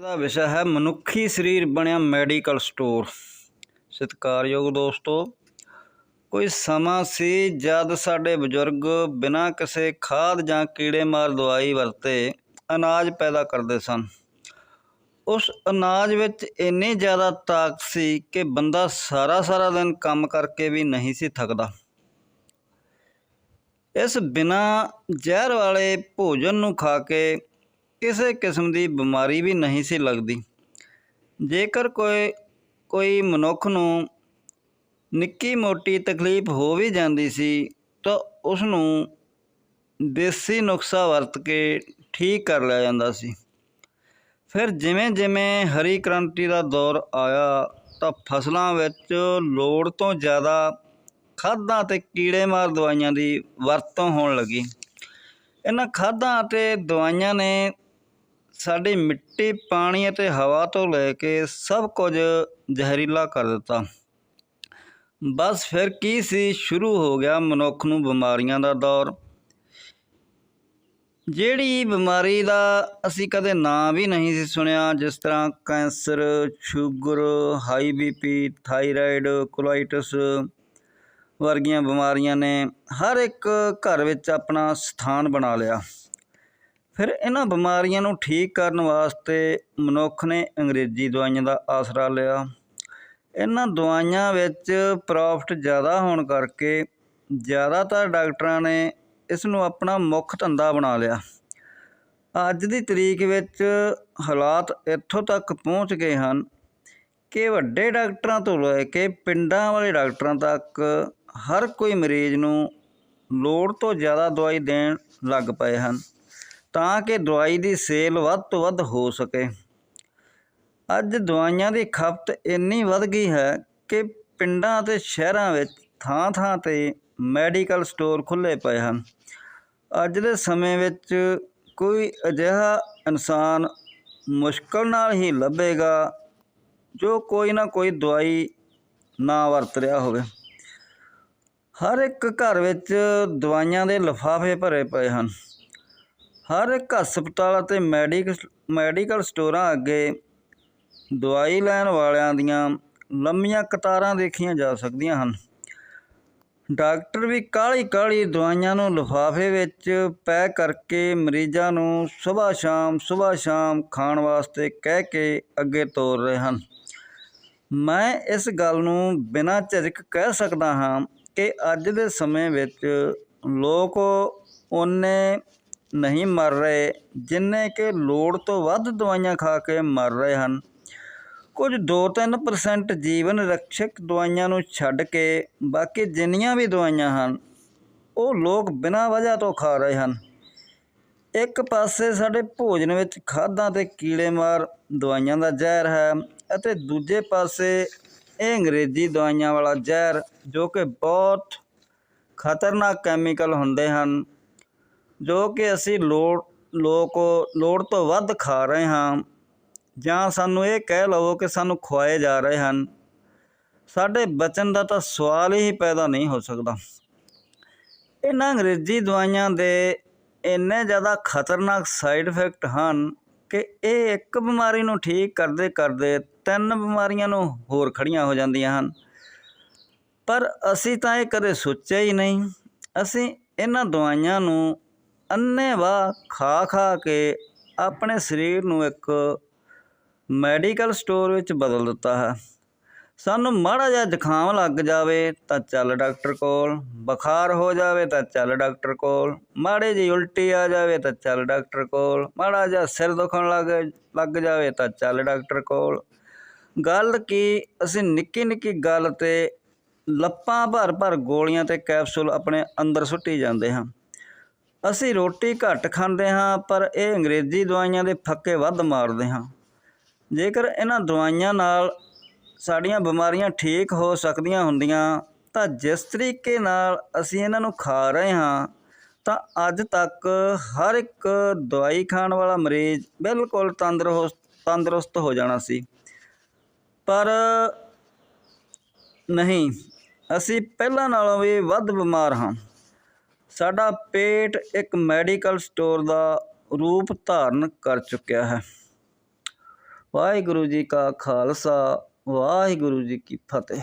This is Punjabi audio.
ਦਾ ਵਿਸ਼ਾ ਹੈ ਮਨੁੱਖੀ ਸਰੀਰ ਬਣਿਆ ਮੈਡੀਕਲ ਸਟੋਰ। ਸਤਿਕਾਰਯੋਗ ਦੋਸਤੋ, ਕੋਈ ਸਮਾਂ ਸੀ ਜਦ ਸਾਡੇ ਬਜ਼ੁਰਗ ਬਿਨਾਂ ਕਿਸੇ ਖਾਦ ਜਾਂ ਕੀੜੇਮਾਰ ਦਵਾਈ ਵਰਤੇ ਅਨਾਜ ਪੈਦਾ ਕਰਦੇ ਸਨ। ਉਸ ਅਨਾਜ ਵਿੱਚ ਇੰਨੀ ਜ਼ਿਆਦਾ ਤਾਕਤ ਸੀ ਕਿ ਬੰਦਾ ਸਾਰਾ ਸਾਰਾ ਦਿਨ ਕੰਮ ਕਰਕੇ ਵੀ ਨਹੀਂ ਸੀ ਥੱਕਦਾ। ਇਸ ਬਿਨਾਂ ਜ਼ਹਿਰ ਵਾਲੇ ਭੋਜਨ ਨੂੰ ਖਾ ਕੇ ਕਿਸੇ ਕਿਸਮ ਦੀ ਬਿਮਾਰੀ ਵੀ ਨਹੀਂ ਸੀ ਲੱਗਦੀ। ਜੇਕਰ ਕੋਈ ਕੋਈ ਮਨੁੱਖ ਨੂੰ ਨਿੱਕੀ ਮੋਟੀ ਤਕਲੀਫ ਹੋ ਵੀ ਜਾਂਦੀ ਸੀ, ਤਾਂ ਉਸ ਨੂੰ ਦੇਸੀ ਨੁਸਖਾ ਵਰਤ ਕੇ ਠੀਕ ਕਰ ਲਿਆ ਜਾਂਦਾ ਸੀ। ਫਿਰ ਜਿਵੇਂ ਜਿਵੇਂ ਹਰੀ ਕ੍ਰਾਂਤੀ ਦਾ ਦੌਰ ਆਇਆ, ਤਾਂ ਫਸਲਾਂ ਵਿੱਚ ਲੋੜ ਤੋਂ ਜ਼ਿਆਦਾ ਖਾਦਾਂ ਤੇ ਕੀੜੇਮਾਰ ਦਵਾਈਆਂ ਦੀ ਵਰਤੋਂ ਹੋਣ ਲੱਗੀ। ਇਹਨਾਂ ਖਾਦਾਂ ਅਤੇ ਦਵਾਈਆਂ ਨੇ ਸਾਡੀ ਮਿੱਟੀ, ਪਾਣੀ ਅਤੇ ਹਵਾ ਤੋਂ ਲੈ ਕੇ ਸਭ ਕੁਝ ਜ਼ਹਿਰੀਲਾ ਕਰ ਦਿੱਤਾ। ਬਸ ਫਿਰ ਕੀ ਸੀ? ਸ਼ੁਰੂ ਹੋ ਗਿਆ ਮਨੁੱਖ ਨੂੰ ਬਿਮਾਰੀਆਂ ਦਾ ਦੌਰ। ਜਿਹੜੀ ਬਿਮਾਰੀ ਦਾ ਅਸੀਂ ਕਦੇ ਨਾਂ ਵੀ ਨਹੀਂ ਸੀ ਸੁਣਿਆ, ਜਿਸ ਤਰ੍ਹਾਂ cancer, sugar, high BP thyroid colitis ਵਰਗੀਆਂ ਬਿਮਾਰੀਆਂ ਨੇ ਹਰ ਇੱਕ ਘਰ ਵਿੱਚ ਆਪਣਾ ਸਥਾਨ ਬਣਾ ਲਿਆ। ਫਿਰ ਇਹਨਾਂ ਬਿਮਾਰੀਆਂ ਨੂੰ ਠੀਕ ਕਰਨ ਵਾਸਤੇ ਮਨੁੱਖ ਨੇ ਅੰਗਰੇਜ਼ੀ ਦਵਾਈਆਂ ਦਾ ਆਸਰਾ ਲਿਆ। ਇਹਨਾਂ ਦਵਾਈਆਂ ਵਿੱਚ ਪ੍ਰੋਫਿਟ ਜ਼ਿਆਦਾ ਹੋਣ ਕਰਕੇ ਜ਼ਿਆਦਾਤਰ ਡਾਕਟਰਾਂ ਨੇ ਇਸ ਨੂੰ ਆਪਣਾ ਮੁੱਖ ਧੰਦਾ ਬਣਾ ਲਿਆ। ਅੱਜ ਦੀ ਤਰੀਕ ਵਿੱਚ ਹਾਲਾਤ ਇੱਥੋਂ ਤੱਕ ਪਹੁੰਚ ਗਏ ਹਨ ਕਿ ਵੱਡੇ ਡਾਕਟਰਾਂ ਤੋਂ ਲੈ ਕੇ ਪਿੰਡਾਂ ਵਾਲੇ ਡਾਕਟਰਾਂ ਤੱਕ ਹਰ ਕੋਈ ਮਰੀਜ਼ ਨੂੰ ਲੋੜ ਤੋਂ ਜ਼ਿਆਦਾ ਦਵਾਈ ਦੇਣ ਲੱਗ ਪਏ ਹਨ। ਤਾਂ ਕਿ ਦਵਾਈ ਦੀ ਸੇਲ ਵੱਧ ਤੋਂ ਵੱਧ ਹੋ ਸਕੇ। ਅੱਜ ਦਵਾਈਆਂ ਦੀ ਖਪਤ ਇੰਨੀ ਵੱਧ ਗਈ ਹੈ ਕਿ ਪਿੰਡਾਂ ਅਤੇ ਸ਼ਹਿਰਾਂ ਵਿੱਚ ਥਾਂ ਥਾਂ ਤੇ ਮੈਡੀਕਲ ਸਟੋਰ ਖੁੱਲ੍ਹੇ ਪਏ ਹਨ। ਅੱਜ ਦੇ ਸਮੇਂ ਵਿੱਚ ਕੋਈ ਅਜਿਹਾ ਇਨਸਾਨ ਮੁਸ਼ਕਲ ਨਾਲ ਹੀ ਲੱਭੇਗਾ ਜੋ ਕੋਈ ਨਾ ਕੋਈ ਦਵਾਈ ਨਾ ਵਰਤ ਰਿਹਾ ਹੋਵੇ। ਹਰ ਇੱਕ ਘਰ ਵਿੱਚ ਦਵਾਈਆਂ ਦੇ ਲਿਫਾਫੇ ਭਰੇ ਪਏ ਹਨ। ਹਰ ਇੱਕ ਹਸਪਤਾਲ ਅਤੇ ਮੈਡੀਕ, ਮੈਡੀਕਲ ਸਟੋਰਾਂ ਅੱਗੇ ਦਵਾਈ ਲੈਣ ਵਾਲਿਆਂ ਦੀਆਂ ਲੰਮੀਆਂ ਕਤਾਰਾਂ ਦੇਖੀਆਂ ਜਾ ਸਕਦੀਆਂ ਹਨ। ਡਾਕਟਰ ਵੀ ਕਾਲੀ ਕਾਲੀ ਦਵਾਈਆਂ ਨੂੰ ਲਿਫਾਫੇ ਵਿੱਚ ਪੈਕ ਕਰਕੇ ਮਰੀਜ਼ਾਂ ਨੂੰ ਸਵੇਰ ਸ਼ਾਮ ਸਵੇਰ ਸ਼ਾਮ ਖਾਣ ਵਾਸਤੇ ਕਹਿ ਕੇ ਅੱਗੇ ਤੋਰ ਰਹੇ ਹਨ। ਮੈਂ ਇਸ ਗੱਲ ਨੂੰ ਬਿਨਾਂ ਝਿਜਕ ਕਹਿ ਸਕਦਾ ਹਾਂ ਕਿ ਅੱਜ ਦੇ ਸਮੇਂ ਵਿੱਚ ਲੋਕ ਓਨੇ ਨਹੀਂ ਮਰ ਰਹੇ, ਜਿੰਨੇ ਕਿ ਲੋੜ ਤੋਂ ਵੱਧ ਦਵਾਈਆਂ ਖਾ ਕੇ ਮਰ ਰਹੇ ਹਨ। ਕੁਝ 2-3% ਜੀਵਨ ਰੱਖਿਅਕ ਦਵਾਈਆਂ ਨੂੰ ਛੱਡ ਕੇ ਬਾਕੀ ਜਿੰਨੀਆਂ ਵੀ ਦਵਾਈਆਂ ਹਨ, ਉਹ ਲੋਕ ਬਿਨਾਂ ਵਜ੍ਹਾ ਤੋਂ ਖਾ ਰਹੇ ਹਨ। ਇੱਕ ਪਾਸੇ ਸਾਡੇ ਭੋਜਨ ਵਿੱਚ ਖਾਦਾਂ ਤੇ ਕੀੜੇਮਾਰ ਦਵਾਈਆਂ ਦਾ ਜ਼ਹਿਰ ਹੈ ਅਤੇ ਦੂਜੇ ਪਾਸੇ ਇਹ ਅੰਗਰੇਜ਼ੀ ਦਵਾਈਆਂ ਵਾਲਾ ਜ਼ਹਿਰ ਜੋ ਕਿ ਬਹੁਤ ਖਤਰਨਾਕ ਕੈਮੀਕਲ ਹੁੰਦੇ ਹਨ। ਜੋ ਕਿ ਅਸੀਂ ਲੋੜ, ਲੋਕ, ਲੋੜ ਤੋਂ ਵੱਧ ਖਾ ਰਹੇ ਹਾਂ, ਜਾਂ ਸਾਨੂੰ ਇਹ ਕਹਿ ਲਵੋ ਕਿ ਸਾਨੂੰ ਖਵਾਏ ਜਾ ਰਹੇ ਹਨ, ਸਾਡੇ ਬਚਨ ਦਾ ਤਾਂ ਸਵਾਲ ਹੀ ਪੈਦਾ ਨਹੀਂ ਹੋ ਸਕਦਾ। ਇਹਨਾਂ ਅੰਗਰੇਜ਼ੀ ਦਵਾਈਆਂ ਦੇ ਇੰਨੇ ਜ਼ਿਆਦਾ ਖਤਰਨਾਕ ਸਾਈਡ ਇਫੈਕਟ ਹਨ ਕਿ ਇਹ ਇੱਕ ਬਿਮਾਰੀ ਨੂੰ ਠੀਕ ਕਰਦੇ ਕਰਦੇ ਤਿੰਨ ਬਿਮਾਰੀਆਂ ਨੂੰ ਹੋਰ ਖੜੀਆਂ ਹੋ ਜਾਂਦੀਆਂ ਹਨ। ਪਰ ਅਸੀਂ ਤਾਂ ਇਹ ਕਦੇ ਸੋਚਿਆ ਹੀ ਨਹੀਂ। ਅਸੀਂ ਇਹਨਾਂ ਦਵਾਈਆਂ ਨੂੰ ਅੰਨ੍ਹੇਵਾਹ ਖਾ ਖਾ ਕੇ ਆਪਣੇ ਸਰੀਰ ਨੂੰ ਇੱਕ ਮੈਡੀਕਲ ਸਟੋਰ ਵਿੱਚ ਬਦਲ ਦਿੱਤਾ ਹੈ। ਸਾਨੂੰ ਮਾੜਾ ਜਿਹਾ ਜ਼ੁਕਾਮ ਲੱਗ ਜਾਵੇ ਤਾਂ ਚੱਲ ਡਾਕਟਰ ਕੋਲ, ਬੁਖਾਰ ਹੋ ਜਾਵੇ ਤਾਂ ਚੱਲ ਡਾਕਟਰ ਕੋਲ, ਮਾੜੇ ਜਿਹੀ ਉਲਟੀ ਆ ਜਾਵੇ ਤਾਂ ਚੱਲ ਡਾਕਟਰ ਕੋਲ, ਮਾੜਾ ਜਿਹਾ ਸਿਰ ਦੁਖਣ ਲੱਗ ਲੱਗ ਜਾਵੇ ਤਾਂ ਚੱਲ ਡਾਕਟਰ ਕੋਲ। ਗੱਲ ਕੀ, ਅਸੀਂ ਨਿੱਕੀ ਨਿੱਕੀ ਗੱਲ ਤੇ ਲੱਪਾਂ ਭਰ ਭਰ ਗੋਲੀਆਂ ਤੇ ਕੈਪਸੂਲ ਆਪਣੇ ਅੰਦਰ ਸੁੱਟੀ ਜਾਂਦੇ ਹਾਂ। ਅਸੀਂ ਰੋਟੀ ਘੱਟ ਖਾਂਦੇ ਹਾਂ, ਪਰ ਇਹ ਅੰਗਰੇਜ਼ੀ ਦਵਾਈਆਂ ਦੇ ਫੱਕੇ ਵੱਧ ਮਾਰਦੇ ਹਾਂ। ਜੇਕਰ ਇਹਨਾਂ ਦਵਾਈਆਂ ਨਾਲ ਸਾਡੀਆਂ ਬਿਮਾਰੀਆਂ ਠੀਕ ਹੋ ਸਕਦੀਆਂ ਹੁੰਦੀਆਂ, ਤਾਂ ਜਿਸ ਤਰੀਕੇ ਨਾਲ ਅਸੀਂ ਇਹਨਾਂ ਨੂੰ ਖਾ ਰਹੇ ਹਾਂ, ਤਾਂ ਅੱਜ ਤੱਕ ਹਰ ਇੱਕ ਦਵਾਈ ਖਾਣ ਵਾਲਾ ਮਰੀਜ਼ ਬਿਲਕੁਲ ਤੰਦਰੁਸਤ ਤੰਦਰੁਸਤ ਹੋ ਜਾਣਾ ਸੀ। ਪਰ ਨਹੀਂ, ਅਸੀਂ ਪਹਿਲਾਂ ਨਾਲੋਂ ਵੀ ਵੱਧ ਬਿਮਾਰ ਹਾਂ। ਸਾਡਾ ਪੇਟ ਇੱਕ ਮੈਡੀਕਲ ਸਟੋਰ ਦਾ ਰੂਪ ਧਾਰਨ ਕਰ ਚੁੱਕਿਆ ਹੈ। ਵਾਹਿਗੁਰੂ ਜੀ ਕਾ ਖਾਲਸਾ, ਵਾਹਿਗੁਰੂ ਜੀ ਕੀ ਫਤਿਹ।